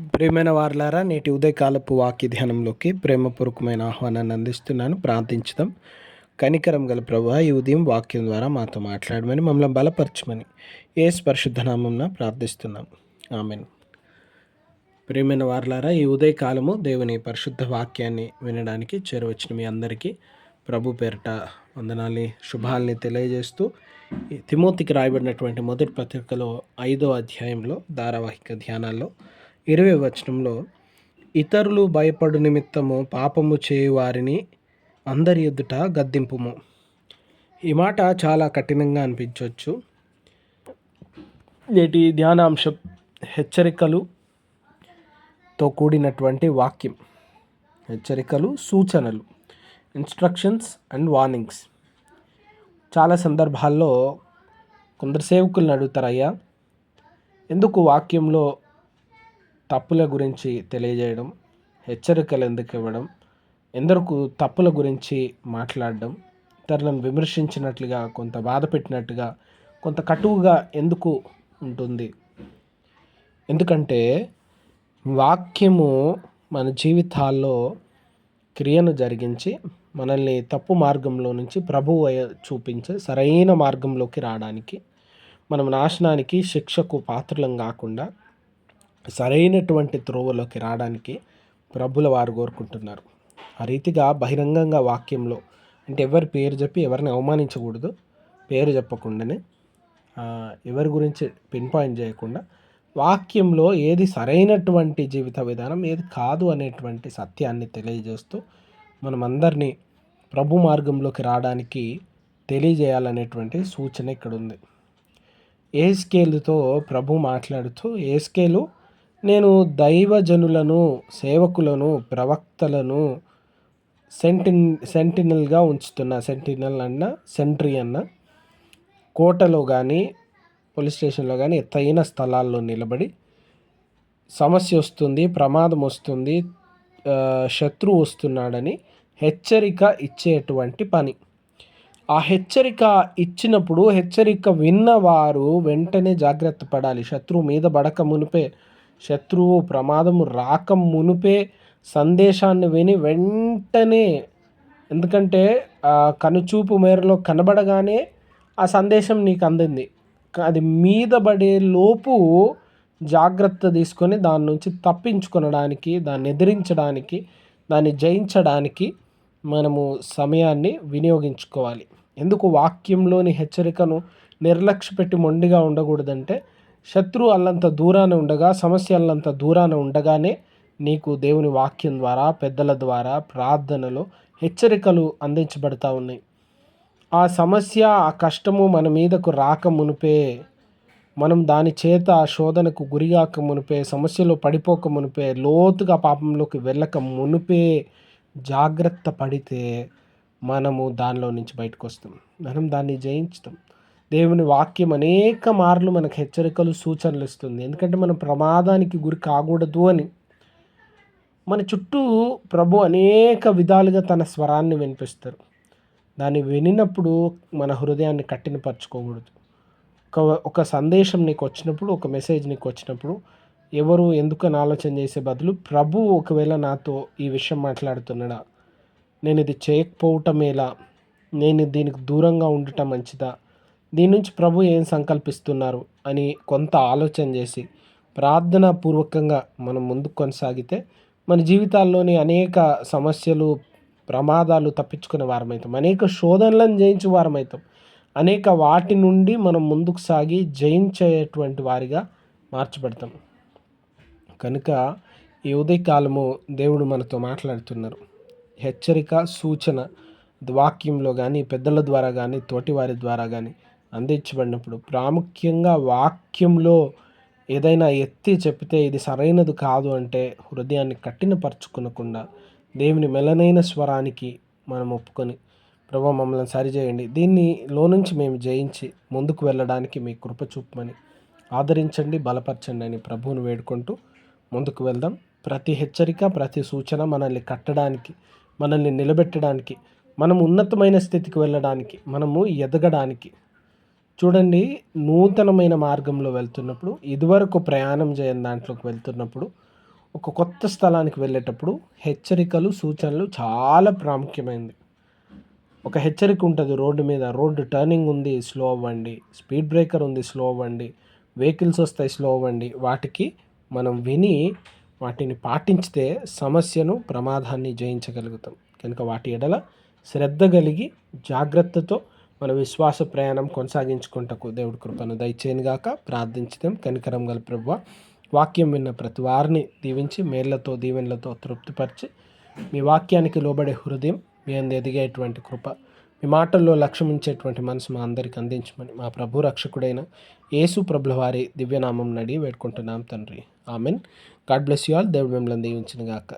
ప్రియమైన వార్లారా నేటి ఉదయకాలపు వాక్య ధ్యానంలోకి ప్రేమపూర్వకమైన ఆహ్వానాన్ని అందిస్తున్నాను. ప్రార్థించుదాం. కనికరం గల ప్రభు ఈ ఉదయం వాక్యం ద్వారా మాతో మాట్లాడమని మమ్మల్ని బలపరచమని ఏ స్పర్శుద్ధనామంన ప్రార్థిస్తున్నాం. ఆమెను. ప్రేమైన వార్లారా ఈ ఉదయకాలము దేవుని పరిశుద్ధ వాక్యాన్ని వినడానికి చేరవచ్చిన మీ అందరికీ ప్రభు పేరిట వందనాల్ని శుభాల్ని తెలియజేస్తూ ఈ తిమోతికి రాయబడినటువంటి మొదటి పత్రికలో ఐదో అధ్యాయంలో ధారావాహిక ధ్యానాల్లో ఇరవై వచనంలో ఇతరులు భయపడు నిమిత్తము పాపము చేయువారిని అందరి ఎదుట గద్దింపుము. ఈ మాట చాలా కఠినంగా అనిపించవచ్చు. నేటి ధ్యానాంశం హెచ్చరికలుతో కూడినటువంటి వాక్యం. హెచ్చరికలు సూచనలు ఇన్స్ట్రక్షన్స్ అండ్ వార్నింగ్స్. చాలా సందర్భాల్లో కొందరు సేవకులను అడుగుతారయ్యా ఎందుకు వాక్యంలో తప్పుల గురించి తెలియజేయడం హెచ్చరికలు ఎందుకు ఇవ్వడం ఎందరకు తప్పుల గురించి మాట్లాడడం ఇతరులను విమర్శించినట్లుగా కొంత బాధ పెట్టినట్టుగా కొంత కటువుగా ఎందుకు ఉంటుంది? ఎందుకంటే వాక్యము మన జీవితాల్లో క్రియను జరిగించి మనల్ని తప్పు మార్గంలో నుంచి ప్రభువు చూపించే సరైన మార్గంలోకి రావడానికి మనం నాశనానికి శిక్షకు పాత్రలం కాకుండా సరైనటువంటి త్రోవలోకి రావడానికి ప్రభుల వారు కోరుకుంటున్నారు. ఆ రీతిగా బహిరంగంగా వాక్యంలో అంటే ఎవరి పేరు చెప్పి ఎవరిని అవమానించకూడదు. పేరు చెప్పకుండానే ఎవరి గురించి పిన్ పాయింట్ చేయకుండా వాక్యంలో ఏది సరైనటువంటి జీవిత విధానం ఏది కాదు అనేటువంటి సత్యాన్ని తెలియజేస్తూ మనమందరినీ ప్రభు మార్గంలోకి రావడానికి తెలియజేయాలనేటువంటి సూచన ఇక్కడ ఉంది ఏ స్కేలుతో ప్రభు మాట్లాడుతూ ఏ స్కేలు నేను దైవజనులను సేవకులను ప్రవక్తలను సెంటిన్ సెంటినల్గా ఉంచుతున్న. సెంటినల్ అన్న సెంట్రీ అన్న. కోటలో కానీ పోలీస్ స్టేషన్లో కానీ ఎత్తైన స్థలాల్లో నిలబడి సమస్య వస్తుంది ప్రమాదం వస్తుంది శత్రువు వస్తున్నాడని హెచ్చరిక ఇచ్చేటువంటి పని. ఆ హెచ్చరిక ఇచ్చినప్పుడు హెచ్చరిక విన్నవారు వెంటనే జాగ్రత్త పడాలి. శత్రువు మీద పడక మునిపే శత్రువు ప్రమాదము రాక మునుపే సందేశాన్ని విని వెంటనే ఎందుకంటే కనుచూపు మేరలో కనబడగానే ఆ సందేశం నీకు అందింది. అది మీద పడే లోపు జాగ్రత్త తీసుకొని దాని నుంచి తప్పించుకొనడానికి దాన్ని ఎదిరించడానికి దాన్ని జయించడానికి మనము సమయాన్ని వినియోగించుకోవాలి. ఎందుకు వాక్యంలోని హెచ్చరికను నిర్లక్ష్య పెట్టి మొండిగా ఉండకూడదంటే శత్రు అల్లంత దూరాన ఉండగా సమస్య అల్లంత దూరాన ఉండగానే నీకు దేవుని వాక్యం ద్వారా పెద్దల ద్వారా ప్రార్థనలో హెచ్చరికలు అందించబడతా ఉన్నాయి. ఆ సమస్య ఆ కష్టము మన మీదకు రాక మునిపే మనం దాని చేత ఆ శోధనకు గురిగాక మునిపే సమస్యలో పడిపోక మునిపే లోతుగా పాపంలోకి వెళ్ళక మునిపే జాగ్రత్త పడితే మనము దానిలో నుంచి బయటకు వస్తాం. మనం దాన్ని జయించుతాం. దేవుని వాక్యం అనేక మార్లు మనకు హెచ్చరికలు సూచనలు ఇస్తుంది. ఎందుకంటే మనం ప్రమాదానికి గురి కాకూడదు అని. మన చుట్టూ ప్రభు అనేక విధాలుగా తన స్వరాన్ని వినిపిస్తారు. దాన్ని వినినప్పుడు మన హృదయాన్ని కట్టినపరచుకోకూడదు ఒక ఒక సందేశం నీకు వచ్చినప్పుడు ఒక మెసేజ్ నీకు వచ్చినప్పుడు ఎవరు ఎందుకని ఆలోచన చేసే బదులు ప్రభు ఒకవేళ నాతో ఈ విషయం మాట్లాడుతున్నాడా? నేను ఇది చేయకపోవటం ఎలా నేను దీనికి దూరంగా ఉండటం మంచిదా? దీని నుంచి ప్రభు ఏం సంకల్పిస్తున్నారు అని కొంత ఆలోచన చేసి ప్రార్థన పూర్వకంగా మనం ముందుకు కొనసాగితే మన జీవితాల్లోని అనేక సమస్యలు ప్రమాదాలు తప్పించుకునే వారమవుతాం అనేక శోధనలను జయించే వారమవుతాం అనేక వాటి నుండి మనం ముందుకు సాగి జయించేటువంటి వారిగా మార్చబడతాం. కనుక ఈ ఉదయకాలము దేవుడు మనతో మాట్లాడుతున్నారు. హెచ్చరిక సూచన వాక్యంలో కానీ పెద్దల ద్వారా కానీ తోటివారి ద్వారా కానీ అందించబడినప్పుడు ప్రాముఖ్యంగా వాక్యంలో ఏదైనా ఎత్తి చెప్తే ఇది సరైనది కాదు అంటే హృదయాన్ని కఠినపరచుకునకుండా దేవుని మెలనైన స్వరానికి మనం ఒప్పుకొని ప్రభు మమ్మల్ని సరిచేయండి. దీన్ని లో నుంచి మేము జయించి ముందుకు వెళ్ళడానికి మీ కృప చూపమని ఆదరించండి బలపరచండి అని ప్రభువును వేడుకుంటూ ముందుకు వెళ్దాం. ప్రతి హెచ్చరిక ప్రతి సూచన మనల్ని కట్టడానికి మనల్ని నిలబెట్టడానికి మనం ఉన్నతమైన స్థితికి వెళ్ళడానికి మనము ఎదగడానికి చూడండి నూతనమైన మార్గంలో వెళ్తున్నప్పుడు ఇదివరకు ప్రయాణం చేయని దాంట్లోకి వెళ్తున్నప్పుడు ఒక కొత్త స్థలానికి వెళ్ళేటప్పుడు హెచ్చరికలు సూచనలు చాలా ప్రాముఖ్యమైనది ఒక హెచ్చరిక ఉంటుంది రోడ్డు మీద రోడ్డు టర్నింగ్ ఉంది స్లో అవ్వండి స్పీడ్ బ్రేకర్ ఉంది స్లో అవ్వండి వెహికల్స్ వస్తాయి స్లో అవ్వండి వాటికి మనం విని వాటిని పాటించితే సమస్యను ప్రమాదాన్ని జయించగలుగుతాం. కనుక వాటి ఎడల శ్రద్ధ కలిగి జాగ్రత్తతో మన విశ్వాస ప్రయాణం కొనసాగించుకుంటకు దేవుడి కృపను దయచేయనుగాక ప్రార్థించడం కనికరం గల ప్రభు వాక్యం విన్న ప్రతి వారిని దీవించి మేళ్ళతో దీవెనలతో తృప్తిపరిచి మీ వాక్యానికి లోబడే హృదయం మీ అందు ఎదిగేటువంటి కృప మీ మాటల్లో లక్ష్యమించేటువంటి మనసు మా అందరికి అందించమని మా ప్రభు రక్షకుడైన యేసు ప్రభుల వారి దివ్యనామం నడి వేడుకుంటున్నాం తండ్రి. Amen. God bless you all. దేవుడు మిమ్మల్ని దీవించిన గాక.